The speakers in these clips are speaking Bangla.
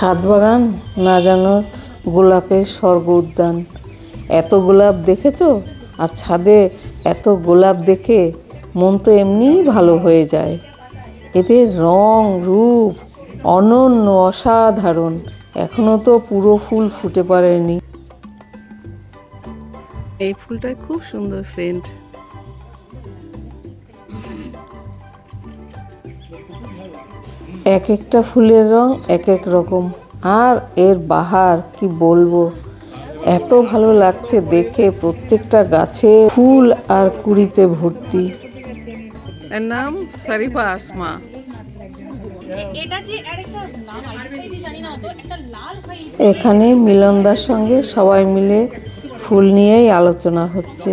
ছাদ বাগান, না জানো গোলাপের স্বর্গ উদ্যান। এত গোলাপ দেখেছ? আর ছাদে এত গোলাপ দেখে মন তো এমনিই ভালো হয়ে যায়। এদের রং, রূপ অনন্য, অসাধারণ। এখনও তো পুরো ফুল ফুটে পারেনি। এই ফুলটাই খুব সুন্দর সেন্ট এক একটা ফুলের রং এক এক রকম। আর এর বাহার কি বলব? এত ভালো লাগছে দেখে প্রত্যেকটা গাছে ফুল আর কুড়িতে ভর্তি। এর নাম সারিফা আসমা। এটা যে আরেকটা নাম আইডেন্টিটি জানি না অত একটা লাল ভাই। এখানে মিলনদার সঙ্গে সবাই মিলে ফুল নিয়েই আলোচনা হচ্ছে।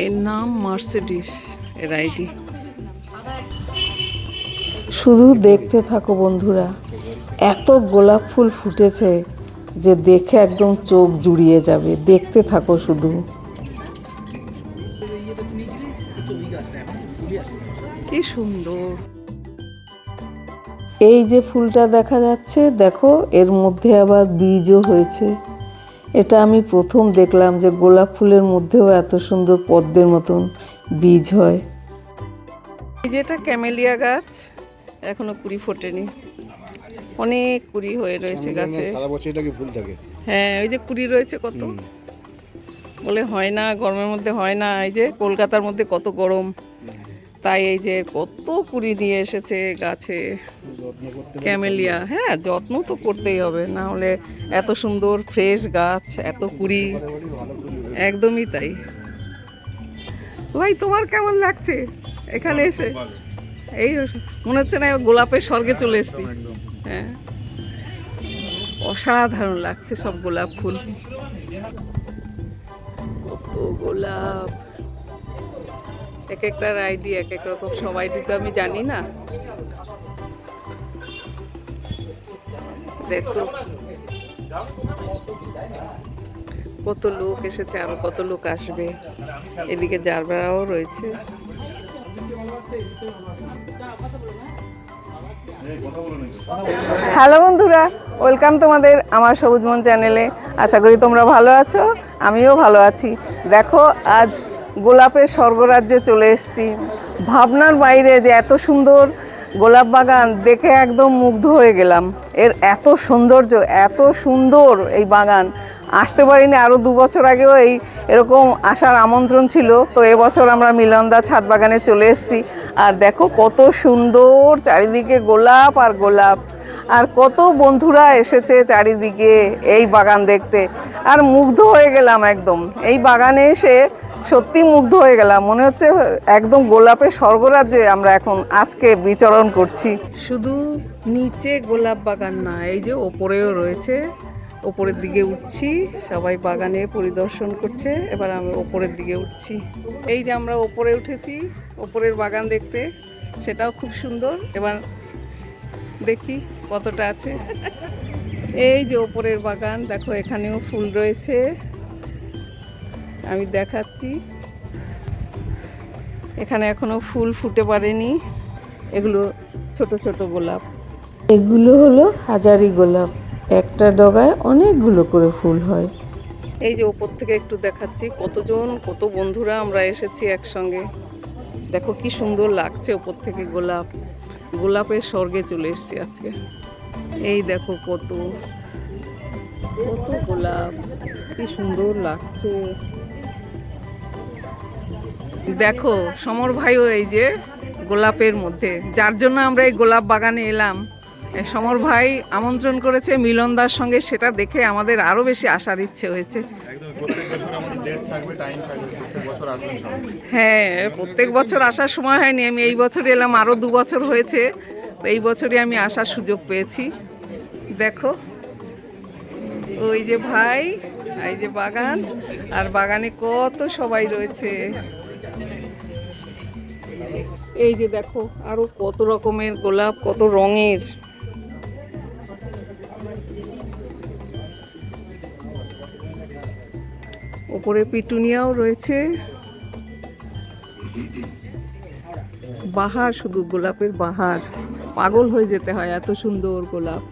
এর নাম মার্সিডিস এর আইডি। শুধু দেখতে থাকো বন্ধুরা এত গোলাপ ফুল ফুটেছে যে দেখে একদম চোখ জুড়িয়ে যাবে দেখতে থাকো শুধু। কি সুন্দর। এই যে ফুলটা দেখা যাচ্ছে দেখো এর মধ্যে আবার বীজও হয়েছে। এটা আমি প্রথম দেখলাম যে গোলাপ ফুলের মধ্যেও এত সুন্দর পদ্মের মতন বীজ হয়। এই যেটা ক্যামেলিয়া গাছ এখনও কুড়ি ফোটেনি। অনেক কুড়ি হয়ে রয়েছে গাছে সারা বছর এটাকে ফুল থাকে? হ্যাঁ ওই যে কুড়ি রয়েছে কত? বলে হয় না গরমের মধ্যে হয় না এই যে কলকাতার মধ্যে কত গরম। তাই এই যে কত কুড়ি নিয়ে এসেছে গাছে। ক্যামেলিয়া হ্যাঁ যত্ন তো করতেই হবে, না হলে এত সুন্দর ফ্রেশ গাছ, এত কুড়ি, একদমই তাই। ভাই, তোমার কেমন লাগছে? এখানে এসে? এই মনে হচ্ছে না গোলাপের স্বর্গে চলে এসেছি। হ্যাঁ। অসাধারণ লাগছে সব গোলাপ ফুল। কত গোলাপ। এক একটার আইডি এক এক রকম। সব আইডি তো আমি জানি না। দেখো। কত লোক এসেছে, আরও কত লোক আসবে। এদিকে যার জারবেরাও রয়েছে। হ্যালো বন্ধুরা, ওয়েলকাম তোমাদের আমার সবুজ মন চ্যানেলে। আশা করি তোমরা ভালো আছো, আমিও ভালো আছি। দেখো, আজ গোলাপের স্বর্গরাজ্যে চলে এসেছি। ভাবনার বাইরে যে এত সুন্দর গোলাপ বাগান দেখে একদম মুগ্ধ হয়ে গেলাম। এর এত সৌন্দর্য, এত সুন্দর এই বাগান। আসতে পারিনি আরও দু বছর আগেও এই এরকম আসার আমন্ত্রণ ছিল। তো এবছর আমরা মিলনদা ছাদ বাগানে চলে এসেছি। আর দেখো কত সুন্দর চারিদিকে গোলাপ আর গোলাপ। আর কত বন্ধুরা এসেছে চারিদিকে এই বাগান দেখতে। আর মুগ্ধ হয়ে গেলাম একদম। এই বাগানে এসে সত্যি মুগ্ধ হয়ে গেলাম। মনে হচ্ছে একদম গোলাপের স্বর্গরাজ্যে আমরা এখন আজকে বিচরণ করছি। শুধু নিচে গোলাপ বাগান না, এই যে ওপরেও রয়েছে, ওপরের দিকে উঠছি, সবাই বাগানে পরিদর্শন করছে, এবার আমরা ওপরের দিকে উঠছি। এই যে আমরা ওপরে উঠেছি, ওপরের বাগান দেখতে, সেটাও খুব সুন্দর। এবার দেখি কতটা আছে। এই যে ওপরের বাগান, দেখো এখানেও ফুল রয়েছে। আমি দেখাচ্ছি। এখানে এখনও ফুল ফুটে পারেনি। এগুলো ছোট ছোট গোলাপ। এগুলো হলো হাজারি গোলাপ। একটা ডগায় অনেকগুলো করে ফুল হয়। এই যে ওপর থেকে একটু দেখাচ্ছি কতজন কত বন্ধুরা আমরা এসেছি একসঙ্গে। দেখো কি সুন্দর লাগছে ওপর থেকে গোলাপ। গোলাপের স্বর্গে চলে এসেছি আজকে। এই দেখো কত কত গোলাপ। কি সুন্দর লাগছে। দেখো সমর ভাইও এই যে গোলাপের মধ্যে। যার জন্য আমরা এই গোলাপ বাগানে এলাম। সমর ভাই আমন্ত্রণ করেছে মিলন মিলনদার সঙ্গে সেটা দেখে আমাদের আরও বেশি আসার ইচ্ছে হয়েছে। হ্যাঁ প্রত্যেক বছর আসার সময় হয়নি। আমি এই বছর এলাম আরও দু বছর হয়েছে। তো এই বছরই আমি আসার সুযোগ পেয়েছি। দেখো ওই যে ভাই এই যে বাগান আর বাগানে কত সবাই রয়েছে। এই যে দেখো, আরও কত রকমের গোলাপ, কত রঙের। ওপরে পিটুনিয়াও রয়েছে। বাহার, শুধু গোলাপের বাহার। পাগল হয়ে যেতে হয় এত সুন্দর গোলাপ।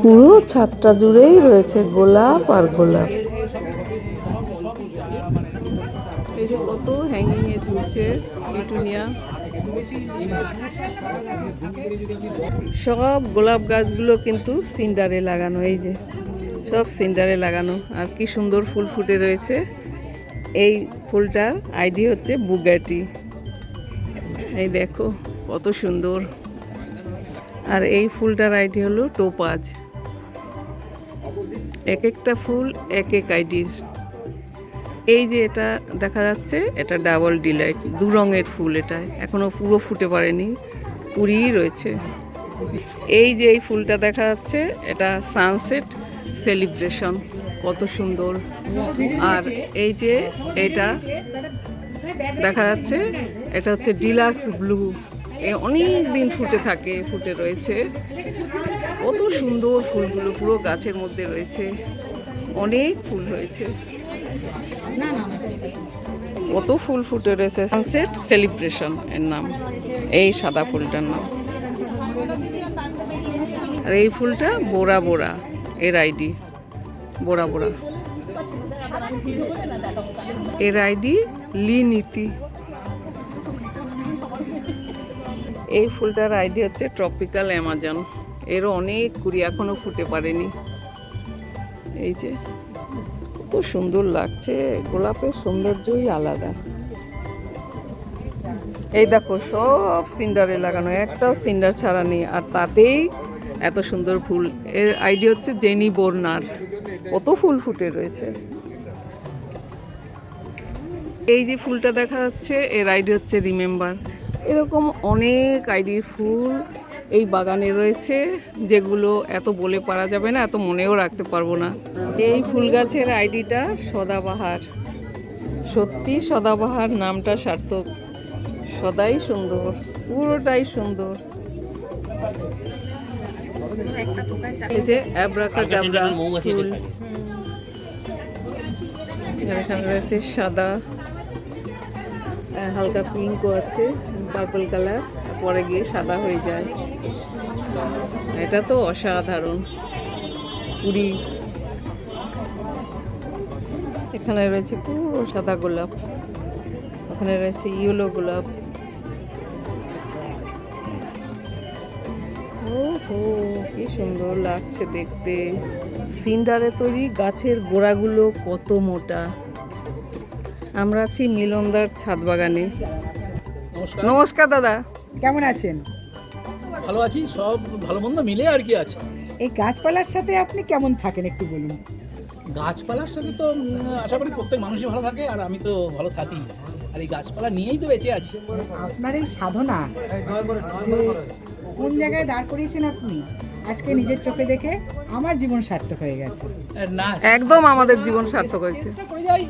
পুরো ছাদটা জুড়েই রয়েছে গোলাপ আর গোলাপ। কত হ্যাঙ্গিং এ ঝুলছে পিটুনিয়া। সব গোলাপ গাছগুলো কিন্তু সিন্ডারে লাগানো, এই যে। সব সিন্ডারে লাগানো। আর কি সুন্দর ফুল ফুটে রয়েছে। এই ফুলটার আইডি হচ্ছে বুগাটি। এই দেখো, কত সুন্দর। আর এই ফুলটার আইডি হলো টোপাজ। এক একটা ফুল এক এক আইডির। এই যে এটা দেখা যাচ্ছে, এটা ডাবল ডিলাইট দু রঙের ফুল এটা, এখনও পুরো ফুটে পারেনি পুরিই রয়েছে। এই যে এই ফুলটা দেখা যাচ্ছে, এটা সানসেট সেলিব্রেশন কত সুন্দর। আর এই যে এটা দেখা যাচ্ছে, এটা হচ্ছে ডিলাক্স ব্লু এ অনেক দিন ফুটে থাকে, ফুটে রয়েছে। কত সুন্দর ফুলগুলো পুরো গাছের মধ্যে রয়েছে, অনেক ফুল হয়েছে কত ফুল ফুটে রয়েছে। সানসেট সেলিব্রেশন এর নাম। এই সাদা ফুলটার নাম। আর এই ফুলটা বোরা বোরা, এর আইডি বোরা বোরা। এর আইডি লি নীতি। এই ফুলটার আইডি হচ্ছে ট্রপিক্যাল অ্যামাজন এরও অনেক কুড়ি এখনও ফুটে পারেনি। এই যে। সুন্দর লাগছে, গোলাপের সৌন্দর্যই আলাদা। এই দেখো, সব সিন্ডারে লাগানো, একটাও সিন্ডার ছাড়া নেই, আর তাতেই এত সুন্দর ফুল। এর আইডি হচ্ছে জেনি বোর্নার কত ফুল ফুটে রয়েছে। এই যে ফুলটা দেখা যাচ্ছে, এর আইডি হচ্ছে রিমেম্বার এরকম অনেক আইডির ফুল এই বাগানে রয়েছে যেগুলো এত বলে পারা যাবে না এত মনেও রাখতে পারব না। এই ফুল গাছের আইডিটা সদাবাহার। সত্যি সদাবাহার নামটা সার্থক। সদাই সুন্দর পুরোটাই সুন্দর। এই যে অ্যাব্রাকা ফুল। এখানে রয়েছে সাদা হালকা পিঙ্কও আছে পার্পল কালার। পরে গিয়ে সাদা হয়ে যায়। এটা তো অসাধারণ। পুরী। এখানে রয়েছে পুরো সাদা গোলাপ। ওখানে রয়েছে ইয়েলো গোলাপ। ও হো কি সুন্দর লাগছে দেখতে। সিন্ডারে তৈরি গাছের গোড়াগুলো কত মোটা। আমরা আছি মিলনদার ছাদ বাগানে। নমস্কার। নমস্কার দাদা। কেমন আছেন? ভালো আছি সব ভালো মন্দ মিলে আর কি আছে। এই গাছপালার সাথে আপনি কেমন থাকেন একটু বলুন? গাছপালার সাথে তো আশা করি প্রত্যেক মানুষই ভালো থাকে আর আমি তো ভালো থাকি। আর এই গাছপালা নিয়েই তো বেঁচে আছি। আপনার এই সাধনা যে কোন জায়গায় দাঁড় করিয়েছেন আপনি আজকে নিজের চোখে দেখে আমার জীবন সার্থক হয়ে গেছে। না একদম আমাদের জীবন সার্থক হয়েছে। চেষ্টা করে যাই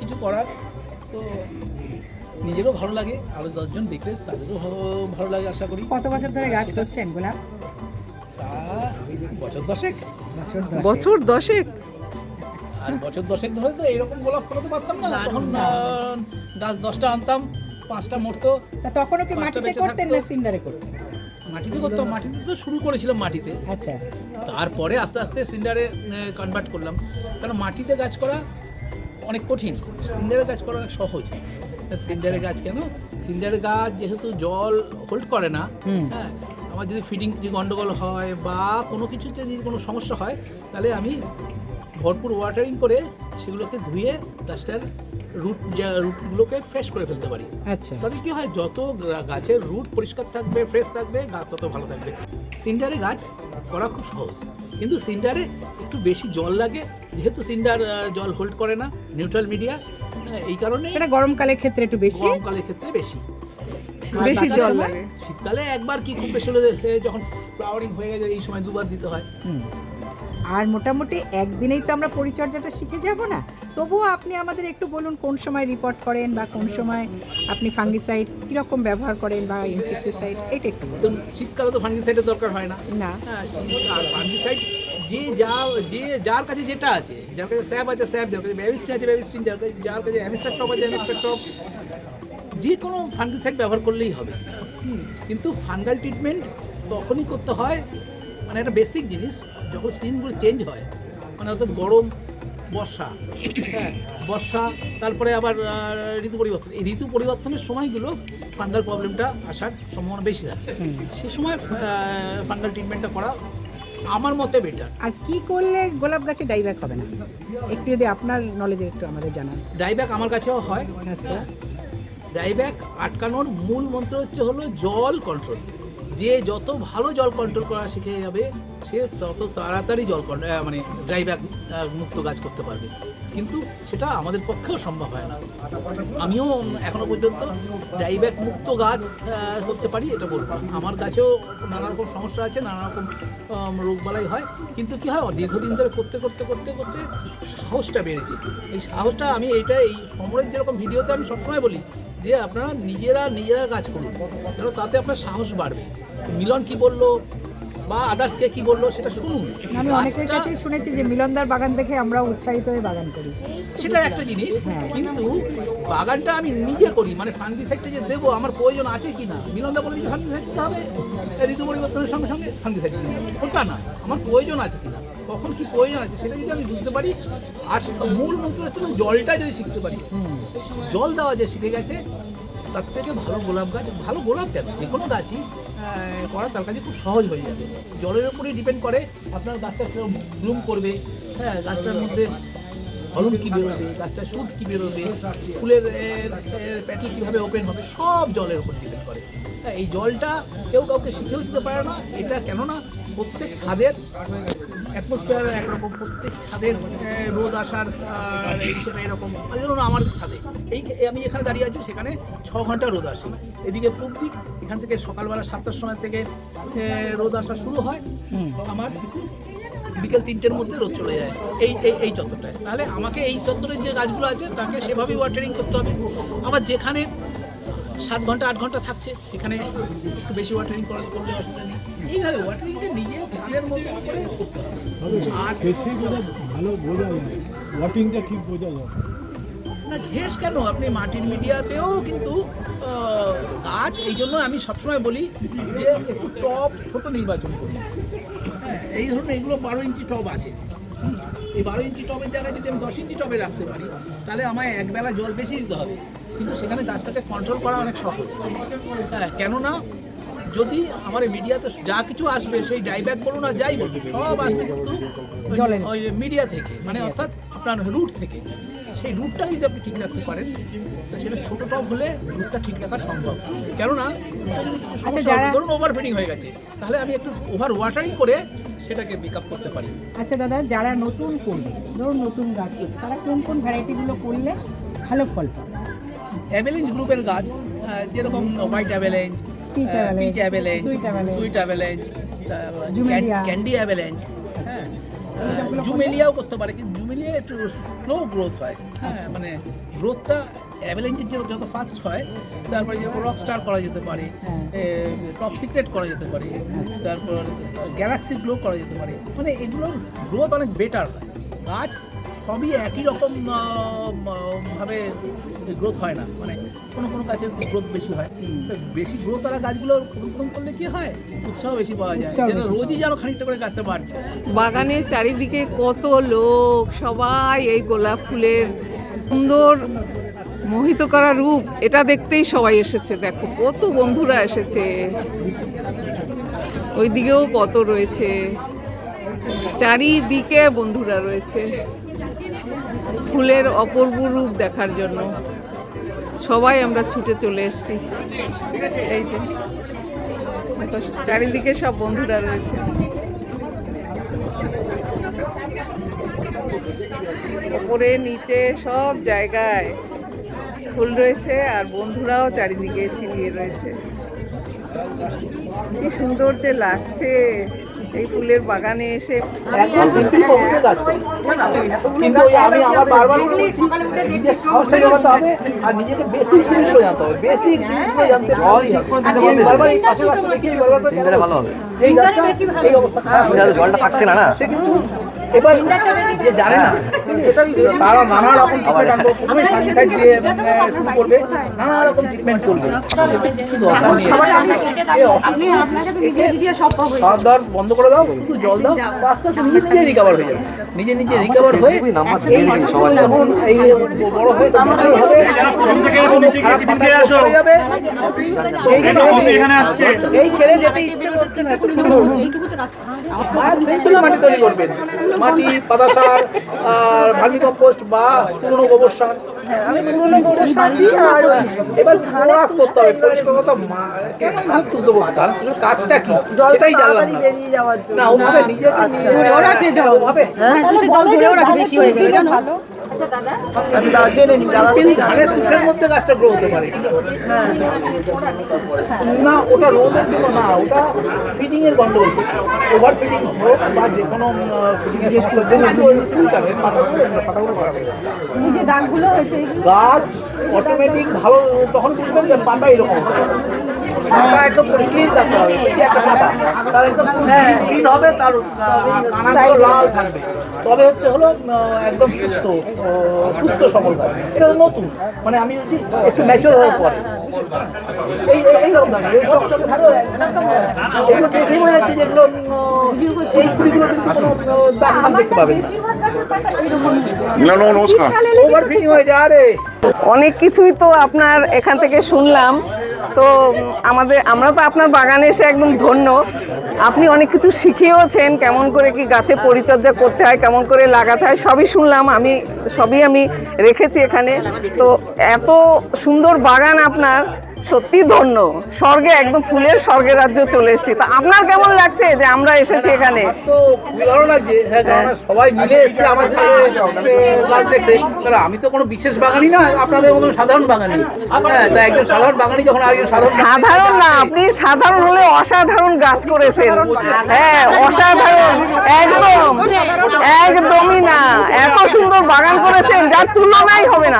কিছু করার। তো নিজেরও ভালো লাগে আরও দশজন দেখলে তাদেরও ভালো- ভালো লাগে আশা করি। কত বছর ধরে গাছ করছেন গোলাপ? তা বছর দশেক। বছর দশেক। আর বছর দশেক ধরে তো এইরকম গোলাপ ফলাতে পারতাম না। তখন গাছ দশটা আনতাম পাঁচটা মরতো। তখনও কি মাটিতে বেঁচে করতেন না সিন্ডারে করতেন? মাটিতে করতাম মাটিতে তো শুরু করেছিলাম মাটিতে। আচ্ছা। তারপরে আস্তে আস্তে সিন্ডারে কনভার্ট করলাম। কারণ মাটিতে গাছ করা অনেক কঠিন। সিন্ডারে গাছ করা অনেক সহজ। সিন্ডারে গাছ কেন? সিন্ডারের গাছ যেহেতু জল হোল্ড করে না হ্যাঁ আমার যদি ফিডিং কিছু গন্ডগোল হয় বা কোনো কিছুতে যদি কোনো সমস্যা হয় তাহলে আমি ভরপুর ওয়াটারিং করে সেগুলোকে ধুয়ে গাছটার রুট রুটগুলোকে ফ্রেশ করে ফেলতে পারি। আচ্ছা। তাতে কি হয়? যত গাছের রুট পরিষ্কার থাকবে ফ্রেশ থাকবে গাছ তত ভালো থাকবে। সিন্ডারে গাছ করা খুব সহজ। কিন্তু সিন্ডারে একটু বেশি জল লাগে যেহেতু সিন্ডার জল হোল্ড করে না নিউট্রাল মিডিয়া এই কারণে এটা গরমকালের ক্ষেত্রে একটু বেশি? গরমকালের ক্ষেত্রে বেশি। বেশি জল লাগে। শীতকালে একবার কি খুব বেশি হলে যখন ফ্লাওয়ারিং হয়ে গেছে এই সময় দুবার দিতে হয়। আর মোটামুটি একদিনেই তো আমরা পরিচর্যাটা শিখে যাব না? তবুও আপনি আমাদের একটু বলুন কোন সময় রিপোর্ট করেন বা কোন সময় আপনি ফাঙ্গিসাইড কীরকম ব্যবহার করেন বা ইনসেকটিসাইড এটা একটু শীতকালে তো ফাঙ্গিসাইডের দরকার হয় না। না। হ্যাঁ ফাঙ্গিসাইড যে যা যে যার কাছে যেটা আছে যার কাছে স্যাব আছে স্যাব যার কাছে ব্যাবিস্টিন আছে ব্যাবিস্টিন যার কাছে যার কাছে অ্যামিস্টার টপ আছে অ্যামিস্টার টপ। যে কোনো ফাঙ্গিসাইড ব্যবহার করলেই হবে। কিন্তু ফাঙ্গাল ট্রিটমেন্ট তখনই করতে হয় মানে একটা বেসিক জিনিস যখন সিনগুলো চেঞ্জ হয় মানে অর্থাৎ গরম বর্ষা হ্যাঁ বর্ষা তারপরে আবার ঋতু পরিবর্তন। এই ঋতু পরিবর্তনের সময়গুলো ফাঙ্গাল প্রবলেমটা আসার সম্ভাবনা বেশি থাকে। সে সময় ফাঙ্গাল ট্রিটমেন্টটা করা আমার মতে বেটার আর কি করলে গোলাপ গাছে ডাইব্যাক হবে না? একটু যদি আপনার নলেজে একটু আমাদের জানান। ডাইব্যাক আমার কাছেও হয়। আচ্ছা। ডাইব্যাক আটকানোর মূল মন্ত্র হচ্ছে হলো জল কন্ট্রোল যে যত ভালো জল কন্ট্রোল করা শিখে যাবে, সে তত তাড়াতাড়ি জল মানে ড্রাইব্যাক মুক্ত গাছ করতে পারবে। কিন্তু সেটা আমাদের পক্ষেও সম্ভব হয় না। আমিও এখনও পর্যন্ত ড্রাইব্যাক মুক্ত গাছ করতে পারি, এটা বলব আমার গাছেও নানা রকম সমস্যা আছে, নানা রকম রোগ বালাই হয়। কিন্তু কি হয়, দীর্ঘদিন ধরে করতে করতে করতে করতে সাহসটা বেড়েছে। এই সাহসটা আমি এইটা, এই সমরের যেরকম ভিডিওতে আমি সবসময় বলি যে আপনারা নিজেরা নিজেরা কাজ করুন। কেন তাতে আপনার সাহস বাড়বে। মিলন কি বলল বা আদার্স কে কি বলল সেটা শুনুন। আমি অনেকের কাছেই শুনেছি যে মিলনদার বাগান দেখে আমরা উৎসাহিত হয়ে বাগান করি। সেটা একটা জিনিস কিন্তু বাগানটা আমি নিজে করি মানে ফাঙ্গিসাইডটা যে দেবো আমার প্রয়োজন আছে কি না? মিলনদা বলে যে ফাঙ্গিসাইড দিতে হবে। ঋতু পরিবর্তনের সঙ্গে সঙ্গে ফাঙ্গিসাইড দিতে হবে। ওটা না আমার প্রয়োজন আছে কি না? কখন কি প্রয়োজন আছে সেটা যদি আমি বুঝতে পারি আর মূল মন্ত্র হচ্ছে জলটা যদি শিখতে পারি। জল দেওয়া যে শিখে গেছে তার থেকে ভালো গোলাপ গাছ ভালো গোলাপ কেন? যে কোনো গাছই করা তার কাছে খুব সহজ হয়ে যাবে। জলের উপরেই ডিপেন্ড করে আপনার গাছটা ব্লুম করবে হ্যাঁ গাছটার মধ্যে ফলন কী বেরোবে গাছটা সুদ কী বেরোবে ফুলের প্যাটেল কীভাবে ওপেন হবে সব জলের উপর ডিপেন্ড করে। হ্যাঁ, এই জলটা কেউ কাউকে শিখেও দিতে পারে না এটা কেননা প্রত্যেক ছাদের অ্যাটমসফিয়ার একরকম প্রত্যেক ছাদের রোদ আসার সেটা এরকম। এই ধরুন আমার ছাদে এই এই আমি এখানে দাঁড়িয়ে আছি সেখানে ছ ঘণ্টা রোদ আসে। এদিকে পূব দিক এখান থেকে সকালবেলা সাতটার সময় থেকে রোদ আসা শুরু হয়। আমার বিকেল তিনটের মধ্যে রোদ চলে যায়। এই এই এই চত্বরটায়। তাহলে আমাকে এই চত্বরের যে গাছগুলো আছে তাকে সেভাবেই ওয়াটারিং করতে হবে। আবার যেখানে সাত ঘণ্টা আট ঘণ্টা থাকছে। সেখানে একটু বেশি ওয়াটারিং করা করলে অসুবিধা নেই। এইভাবে ওয়াটারিংটা নিজে ছাদের মধ্যে করে করতে আর বেশি করে ভালো বোঝা যায়। ওয়াটিংটা ঠিক বোঝা যায়। না ঘেস কেন? আপনি মাটির মিডিয়াতেও কিন্তু গাছ এই জন্য আমি সবসময় বলি যে একটু টপ ছোট নির্বাচন করুন। হ্যাঁ এই ধরুন এগুলো বারো ইঞ্চি টব আছে। এই বারো ইঞ্চি টবের জায়গায় যদি আমি দশ ইঞ্চি টবে রাখতে পারি তাহলে আমায় একবেলা জল বেশি দিতে হবে। কিন্তু সেখানে গাছটাকে কন্ট্রোল করা অনেক সহজ। হ্যাঁ কেননা যদি আমার মিডিয়াতে যা কিছু আসবে সেই ডাইব্যাক বলুন আর যাই বলুন সব আসবে কিন্তু ওই- মিডিয়া থেকে মানে অর্থাৎ আপনার রুট থেকে। সেই রুটটা যদি আপনি ঠিক রাখতে পারেন সেটা ছোট টপ হলে রুটটা ঠিক রাখা সম্ভব। কেননা আচ্ছা, ধরুন ওভার ফিডিং হয়ে গেছে। তাহলে আমি একটু ওভার ওয়াটারিং করে সেটাকে পিক আপ করতে পারি। আচ্ছা দাদা যারা নতুন করবে ধরুন নতুন গাছ করছে তারা কোন কোন ভ্যারাইটিগুলো করলে ভালো ফল পাবে? অ্যাভেলেঞ্জ গ্রুপের গাছ যেরকম white avalanche peach avalanche sweet avalanche candy avalanche হ্যাঁ। জুমেলিয়াও করতে পারে কিন্তু জুমেলিয়া একটু স্লো গ্রোথ হয়। হ্যাঁ মানে গ্রোথটা অ্যাভেলেঞ্চের যে যত ফাস্ট হয় তারপরে যেমন রক স্টার করা যেতে পারে হ্যাঁ। টপ সিক্রেট করা যেতে পারে তারপর গ্যালাক্সি গ্লো করা যেতে পারে। মানে এগুলোর গ্রোথ অনেক বেটার হয়। গাছ সবই একই রকম ভাবে গ্রোথ হয় না। মানে কোনো কোনো গাছের গ্রোথ বেশি হয়। তো বেশি গ্রোথ ওরা গাছগুলো রোপণ করলে কি হয়? উৎসাহ বেশি পাওয়া যায়। যেন। রোজই যেন খানিকটা করে গাছটা বাড়ছে। বাগানের চারিদিকে কত লোক সবাই এই গোলাপ ফুলের সুন্দর মোহিত করা রূপ, এটা দেখতেই সবাই এসেছে, দেখো, কত বন্ধুরা এসেছে। ওইদিকেও কত রয়েছে। চারিদিকে বন্ধুরা রয়েছে। ফুলের অপূর্ব রূপ দেখার জন্য। সবাই আমরা ছুটে চলে এসেছি। এই যে চারিদিকে সব বন্ধুরা রয়েছে। ওপরে, নিচে, সব জায়গায়। ফুল রয়েছে আর বন্ধুরাও চারিদিকে ছিলিয়ে রয়েছে। কি সুন্দর যে লাগছে এই ফুলের বাগানে এসে। একদম সিম্পল পদ্ধতিতে কাজ করি। কিন্তু আমি আমার বারবার নিজের সাহসটা জোগাতে হবে আর নিজেকে বেসিক জিনিসগুলো জানতে হবে। বেসিক জিনিসগুলো জানতে পারলেই হবে। বারবার এই পাশের গাছটা দেখি বারবার কেন বলছি? এই গাছটা এই অবস্থা খারাপ জলটা থাকছে না না? সে কিন্তু এবার যে জানে না তারা নানা রকম ট্রিটমেন্ট আনব প্রথমে ফাঙ্গিসাইড দিয়ে শুরু করবে নানা রকম ট্রিটমেন্ট চলবে। খাওয়া দাওয়ার বন্ধ করে দাও একটু জল দাও আস্তে আস্তে নিজে নিজে রিকভার হয়ে যাবে। নিজে নিজে রিকভার হয়ে যখন এই বড় হয়ে যাবে এই ছেলে এখানে আসছে। এই ছেড়ে যেতে ইচ্ছে করছে না। মাটি তৈরি করবেন। মাটি পাতা সার আর ভার্মি কম্পোস্ট বা পুরনো গোবর সার। আর এবার খোলাস করতে হবে। পরিষ্কার করতে কেন ধান তুলতে দেবো ধান তুলার কাজটা কি? সেটাই জানলাম না। ওভাবে নিজেকে ওভাবে। হয়ে গেলে জানো ধানের তুষের মধ্যে গাছটা গ্রো হতে পারে। না ওটা রোদের জন্য না ওটা ফিডিং এর গন্ডগোল। ওভার ফিডিং হোক বা যে কোনো ফিডিং এর জন্য পাতাগুলো পাতাগুলো খারাপ হয়ে গাছ অটোমেটিক ভালো তখন বুঝবেন যে পাতা এরকম। পাতা একদম ক্লিন থাকতে হবে একটা পাতা তার একদম গ্রিন হবে তার কানাগুলো লাল থাকবে। তবে হচ্ছে হলো একদম সুস্থ সুস্থ সবল গাছ এটা নতুন মানে আমি একটু ম্যাচিওর হওয়ার পরে। এই এই- এইরকম দাম এই চকচকে থাকবে। এগুলো দেখেই মনে হচ্ছে যেগুলো এই কুড়িগুলো কিন্তু কোনো দাগ দেখতে পাবেন নমস্কার। ওভার ফিটিং হয়ে যায় আরে অনেক কিছুই তো আপনার এখান থেকে শুনলাম। তো আমাদের, আমরা তো আপনার বাগানে এসে একদম ধন্য। আপনি অনেক কিছু শিখিয়েওছেন, কেমন করে কি গাছে পরিচর্যা করতে হয়, কেমন করে লাগাতে হয়, সবই শুনলাম, আমি, সবই আমি রেখেছি এখানে। তো এত সুন্দর বাগান আপনার সত্যি ধন্য। স্বর্গে একদম ফুলের স্বর্গের রাজ্য চলে এসেছি। তা আপনার কেমন লাগছে যে আমরা এসেছি এখানে? ভালো লাগছে হ্যাঁ সবাই মিলে এসছে আমার ছাড়ে গাছ দেখতে। আমি তো কোনো বিশেষ বাগানি না আপনাদের মতন সাধারণ বাগানি হ্যাঁ তা একজন সাধারণ বাগানি যখন আর সাধারণ সাধারণ না আপনি সাধারণ হলে অসাধারণ গাছ করেছেন। হ্যাঁ অসাধারণ একদম একদমই না। এত সুন্দর বাগান করেছেন যার তুলনাই হবে না।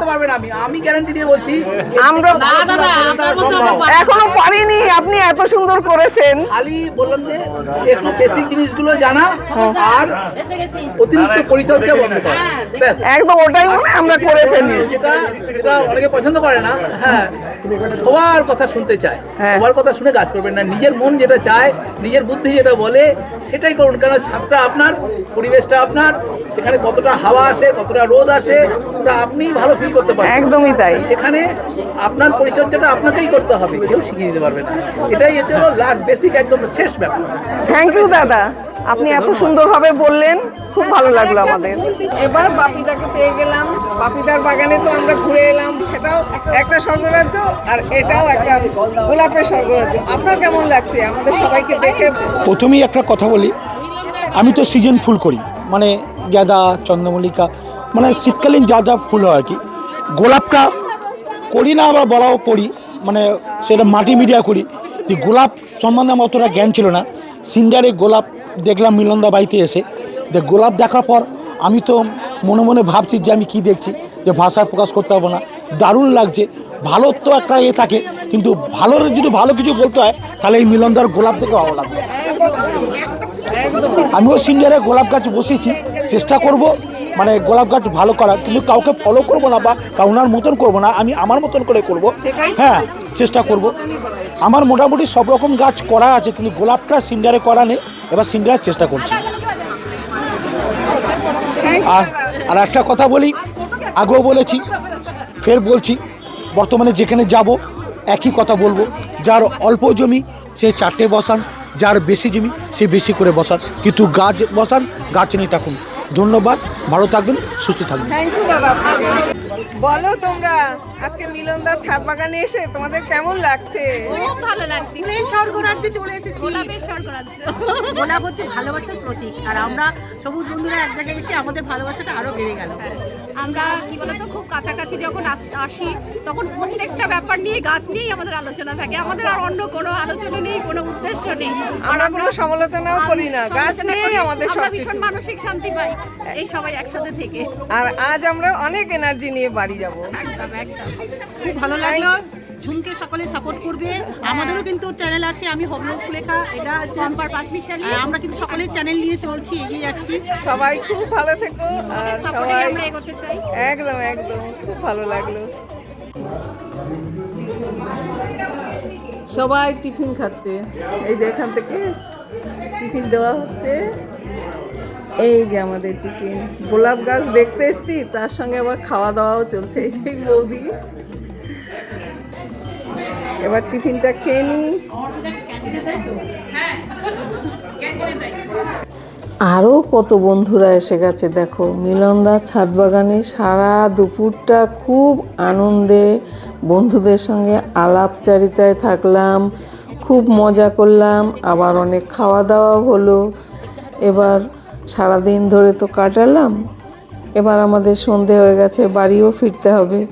আমি গ্যারান্টি দিয়ে বলছি। আমরা এখনও পারিনি আপনি এত সুন্দর করেছেন। খালি বললাম যে একটু বেসিক জিনিসগুলো জানা আর অতিরিক্ত পরিচর্যা বন্ধ করা। একদম ওটাই মনে আমরা করে ফেলি। যেটা যেটা অনেকে পছন্দ করে না হ্যাঁ সবার কথা শুনতে চায়। হ্যাঁ। সবার কথা শুনে কাজ করবেন না। নিজের মন যেটা চায় নিজের বুদ্ধি যেটা বলে সেটাই করুন। কারণ ছাত্রা আপনার পরিবেশটা আপনার সেখানে কতটা হাওয়া আসে কতটা রোদ আসে ওটা আপনিই ভালো ফিল করতে পারেন একদমই তাই। সেখানে আপনার পরিচর্যাটা আপনাকেই করতে হবে কেউ শিখিয়ে দিতে পারবে না। এটাই হচ্ছে হলো লাস্ট বেসিক একদম শেষ ব্যাপার। থ্যাংক ইউ দাদা। আপনি এত সুন্দরভাবে বললেন খুব ভালো লাগল আমাদের। এবার বাপিদাকে পেয়ে গেলাম। বাপিদার বাগানে তো আমরা ঘুরে এলাম সেটাও একটা স্বর্গরাজ্য আর এটাও একটা গোলাপের স্বর্গরাজ্য। আপনার কেমন লাগছে? আমাদের সবাইকে দেখে প্রথমেই একটা কথা বলি আমি তো সিজন ফুল করি মানে গাঁদা চন্দ্রমল্লিকা মানে শীতকালীন যা যা ফুল হয় আর কি। গোলাপটা করি না আবার বলাও করি সেটা মাটি মিডিয়া করি। যে গোলাপ সম্বন্ধে আমার অতটা জ্ঞান ছিল না। সিন্ডারে গোলাপ দেখলাম মিলনদা বাড়িতে এসে। যে গোলাপ দেখার পর আমি তো মনে মনে ভাবছি যে আমি কি দেখছি যে ভাষায় প্রকাশ করতে পারব না। দারুণ লাগছে। ভালো তো একটা এ থাকে কিন্তু ভালোর যদি ভালো কিছু বলতে হয় তাহলে এই মিলনদার গোলাপ থেকে ভালো লাগবে। আমিও সিনিয়রে গোলাপ গাছ বসেছি চেষ্টা করব মানে গোলাপ গাছ ভালো করা কিন্তু কাউকে ফলো করব না বা ওনার মতন করব না আমি আমার মতন করে করব। হ্যাঁ চেষ্টা করব। আমার মোটামুটি সব রকম গাছ করা আছে কিন্তু গোলাপটা সিন্ডারে করা নেই। এবার সিন্ডারের চেষ্টা করছি। আর আর একটা কথা বলি আগেও বলেছি ফের বলছি বর্তমানে যেখানে যাব একই কথা বলব যার অল্প জমি সে চারটে বসান যার বেশি জমি সে বেশি করে বসান। কিন্তু গাছ বসান গাছ নিয়ে থাকুন ধন্যবাদ। ভালো থাকবেন সুস্থ থাকবেন। থ্যাংক ইউ দাদা বলো তোমরা আজকে মিলনদার ছাদ বাগানে এসে তোমাদের কেমন লাগছে? খুব ভালো লাগছে। ফুলের স্বর্গরাজ্যে চলে এসেছি। গোলাপের স্বর্গরাজ্য। গোলাপ হচ্ছে ভালোবাসার প্রতীক। আর আমরা সবুজ বন্ধুরা এক জায়গায় এসে আমাদের ভালোবাসাটা আরও বেড়ে গেল। আমরা কি বলতো খুব কাছাকাছি যখন আস- আসি তখন প্রত্যেকটা ব্যাপার নিয়ে গাছ নিয়েই আমাদের আলোচনা থাকে। আমাদের আর অন্য কোনো আলোচনা নেই কোনো উদ্দেশ্য নেই। আর আমরা কোনো সমালোচনাও করি না। গাছ নিয়েই করি, আমাদের আমরা সব ভীষণ মানসিক শান্তি পাই এই সবাই একসাথে থেকে। আর আজ আমরা অনেক এনার্জি নিয়ে বাড়ি যাব। একদম একদম। খুব ভালো লাগল। ঝুমকে সকলে সাপোর্ট করবে। আমাদেরও কিন্তু চ্যানেল আছে। আমি হবল ফুলেখা এটা হচ্ছে চম্পার পাঁচ মিশালি আমরা কিন্তু সকলের চ্যানেল নিয়ে চলছি এগিয়ে যাচ্ছি। সবাই খুব ভালো থেকো। আর সবাই আমরা এগোতে চাই। একদম একদম। খুব ভালো লাগল। সবাই টিফিন খাচ্ছে। এই যে এখান থেকে টিফিন দেওয়া হচ্ছে। এই যে আমাদের টিফিন। গোলাপ গাছ দেখতে এসছি, তার সঙ্গে আবার খাওয়া দাওয়াও চলছে। এই যে বৌদি। এবার টিফিনটা খেয়ে নিই আরও কত বন্ধুরা এসে গেছে, দেখো। মিলনদা ছাদ বাগানে সারা দুপুরটা খুব আনন্দে বন্ধুদের সঙ্গে আলাপচারিতায় থাকলাম, খুব মজা করলাম, আবার অনেক খাওয়া দাওয়া হলো। এবার সারাদিন ধরে তো কাটালাম, এবার আমাদের সন্ধে হয়ে গেছে, বাড়িও ফিরতে হবে।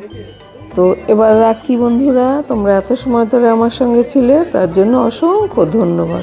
তো এবার রাখি বন্ধুরা, তোমরা এত সময় ধরে আমার সঙ্গে ছিলে, তার জন্য অসংখ্য ধন্যবাদ।